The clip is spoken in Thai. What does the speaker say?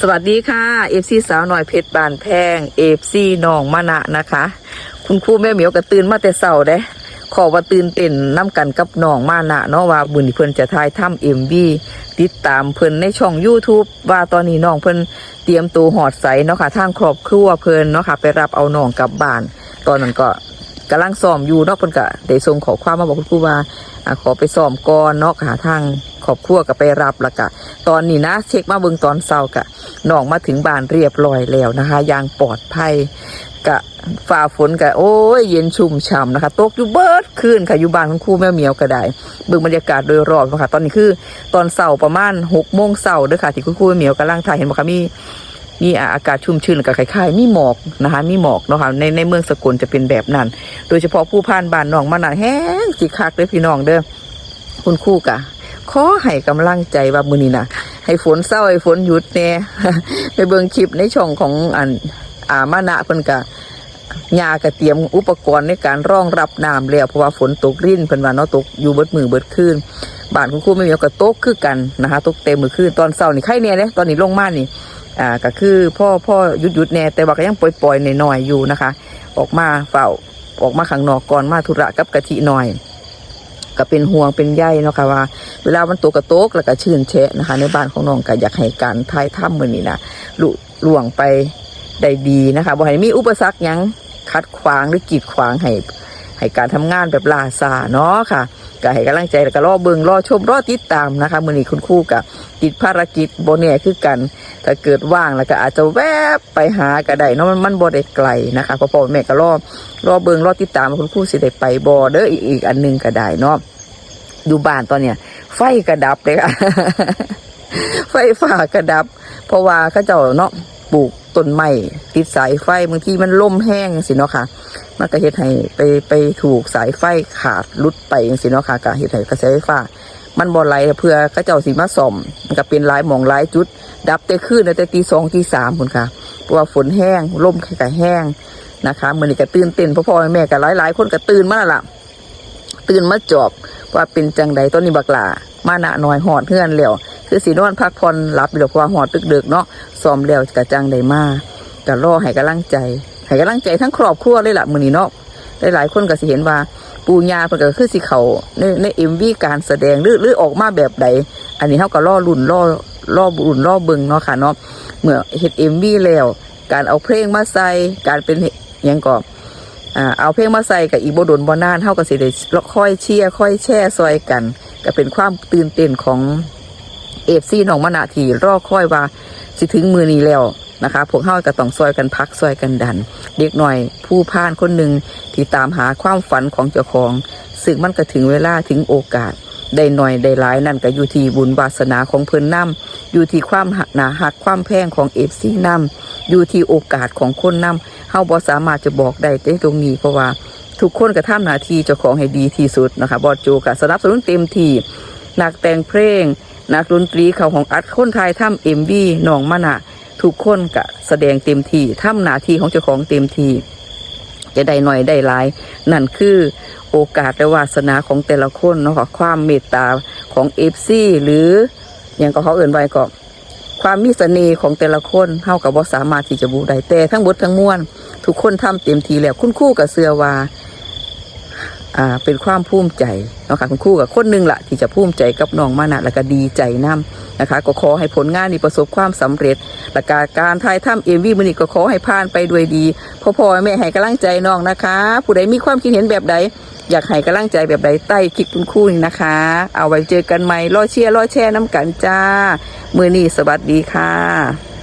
สวัสดีค่ะเอฟซีสาวหน่อยเพชรบานแพงเอฟซีน้องมะนะนะคะ คุณครูแม่เหมียวก็ตื่นมาแต่เช้าเด้ขอว่าตื่นเต้นน้ำกันกับน้องมานะเนาะว่าบุญเพิ่นจะทายถ้ำเอ็มบีติดตามเพิ่นในช่อง YouTube ว่าตอนนี้น้องเพิ่นเตรียมตัวหอดใสเนาะค่ะทางครอบครัวเพิ่นเนาะค่ะ ไปรับเอาน้องกลับบ้าน ตอนนั้นก็ กำลังซ้อมอยู่เนาะเพิ่นก็ได้ส่งขอความมาบอกคุณครูว่าอขอไปซ้อมก่อนเนาะค่ะทางครอบครัวก็ไปรับล้วก็ตอนนี้นะเช็คมาเบิ่งตอนเช้าก็น้องมาถึงบ้านเรียบร้อยแล้วนะคะยางปลอดภัยกะฝ่าฝนกะโอ้ยเย็นชุ่มฉ่ำนะคะ ตกอยู่เบิดคืนค่ะอยู่บ้านของครูแม่เหมียวก็ได้เบิ่งบรรยากาศโดยรอบนะคะตอนนี้คือตอนเสาร์ประมาณหกโมงเสาร์เด้อค่ะที่คุณครูแม่เหมียวกำลังถ่ายเห็นบ่คะมี มีอากาศชุ่มชื้นกับคล้ายๆมีหมอกนะคะมีหมอกเนาะค่ะในในเมืองสกลจะเป็นแบบนั้น โดยเฉพาะผู้ผ่านบ้านน้องมานาแห้งสิคักเด้อพี่น้องเด้อคุณครูกะขอให้กำลังใจว่ามือนี้นะให้ฝนเศร้าให้ฝนหยุดแน่ไปเบิ่งคลิปในช่องของอันอามานะเพิ่นกะยาก็เตรียมอุปกรณ์ในการรองรับน้ำแล้วเพราะว่าฝนตกรินเพิ่นว่าเนาะตกอยู่เบิดมือเบิดคืนบ้านคุณครูไม่มีก็ตกคือกันนะคะตกเต็มมือคืนตอนเช้านี่ไข่เนี่ยเลยตอนนี้ลงมานี่ อ่าก็คือพ่อพ่อหยุดหยุดแน่แต่ว่าก็ยังปล่อยๆหน่อยๆอยู่นะคะ ออกมาเฝ้าออกมาข้างนอกก่อนมาธุระกับกะทิหน่อยก็เป็นห่วงเป็นใยเนาะค่ะว่า เวลามันตกกระโตกแล้วก็ชื่นแชะนะคะ ในบ้านของน้องก็อยากให้การทายถ้ำมือนี้นะลุล่วงไปได้ดีนะคะบ่ให้มีอุปสรรคยังคัดขวางหรือกีดขวางให้ให้การทำงานแบบลาซาเนาะค่ะก็ให้กำลังใจแล้วก็รอเบิงรอชมรอติดตามนะคะมือนี้คุณครู่กับติดภารกิจโบเน่คือกัน ถ้าเกิดว่างแล้วก็อาจจะแวบไปหาก็ได้เนาะมันมันบ่ได้ไกลนะคะพ่อพ่อแม่ก็รอรอเบิงรอติดตามคุณครูสิได้ไปบ่เด้ออีกอีกอันหนึงก็ได้เนาะอยู่บ้านตอนเนี้ยไฟกระดับเลยค่ะไฟฟ้ากระดับ เพราะว่าเขาเจ้าเนาะปลูกต้นไม้ติดสายไฟบางทีมันล่มแห้งสิเนาะค่ะมันก็เฮ็ดให้ไปไปถูกสายไฟขาดลุดไปจังสิเนาะค่ะก็เฮ็ดให้กระแสไฟฟ้า มันบ่ไหลเพื่อเขาเจ้าสิมาซ่อมมันก็เป็นหลายหมองหลายจุด ดับแต่คืนแต่ตีสองตีสามพุ่นค่ะเพราะว่าฝนแห้งลมก็แห้งนะคะมือนี้ก็ตื่นเต้นพ่อพ่อแม่ก็หลายหลายคนก็ตื่นมาล่ะตื่นมาจอบว่าเป็นจังใดตอนนี้บักหลามาหนะหน่อยหอดเพื่อนแล้วคือสีนอนพักผ่อนหลับอยู่เพราะว่าหอดดึกๆเนาะซ้อมแล้วกะจังใดมาก็รอให้กำลังใจให้กำลังใจทั้งครอบครัวเลยล่ะมือนี้เนาะหลายๆคนก็สิเห็นว่า ปูญาเพิ่นก็คือสิเขาในใน MV การแสดงหรือหรือออกมาแบบใดอันนี้เฮาก็รอลุ่นรอรอบุญรอเบิงเนาะค่ะเนาะเมื่อเฮ็ด MV แล้ว การเอาเพลงมาใส่การเป็นยังก็อ่าเอาเพลงมาใส่กับอีกบดนบอนานเท่ากับสิได้ค่อยเชียค่อยแช่ซอยกัน ก็เป็นความตื่นเต้นของเอฟซีหนองมะนาทีรอค่อยว่าสิถึงมือนี้แล้วนะคะ พวกเฮาก็ต้องซอยกันพักซอยกันดัน เด็กหน่อยผู้พานคนหนึ่งที่ตามหาความฝันของเจ้าของ ซึ่งมันก็ถึงเวลาถึงโอกาส ได้หน่อยได้หลายนั่นก็อยู่ที่บุญวาสนาของเพิ่นนำอยู่ที่ความหักหนาหักความแพงของเอฟซีนำอยู่ที่โอกาสของคนนำเฮาบ่สามารถจะบอกได้ในตรงนี้เพราะว่าทุกคนก็ทำหน้าที่เจ้าของให้ดีที่สุดนะคะบอสโจก็สนับสนุนเต็มที่นักแต่งเพลง นักดนตรีเขาของอัดคนไทยทำเอ็มบีน้องมะนะ ทุกคนก็แสดงเต็มที่ทำหน้าที่ของเจ้าของเต็มที่จะได้หน่อยได้หลาย นั่นคือโอกาสและวาสนาของแต่ละคนเนาะค่ะความเมตตาของเอฟซีหรืออย่างก็เขาเอื่นไว้ก็ความมีเสน่ห์ของแต่ละคนเท่ากับว่าสามารถที่จะบูได้แต่ทั้งหมดทั้งมวลทุกคนทำเต็มทีแล้วคุณคู่กับเสือว่า อ่าเป็นความภูมิใจเนาะค่ะคุณครู่กับคนหนึ่งละที่จะภูมิใจกับน้องมานะแล้วก็ดีใจนํนะคะ ก็ขอให้ผลงานนี้ประสบความสำเร็จและกาการถ่ายทำเอ็มวีมันนี่ก็ขอให้ผ่านไปด้วยดีพ่อพ่อแม่ให้กำลังใจน้องนะคะ ผู้ใดมีความคิดเห็นแบบใด อยากให้กำลังใจแบบใดใต้คลิปคุณครู่นี่นะคะ เอาไว้เจอกันใหม่รอเชียร์รอแช่น้ำกันจ้ามือนี้สวัสดีค่ะ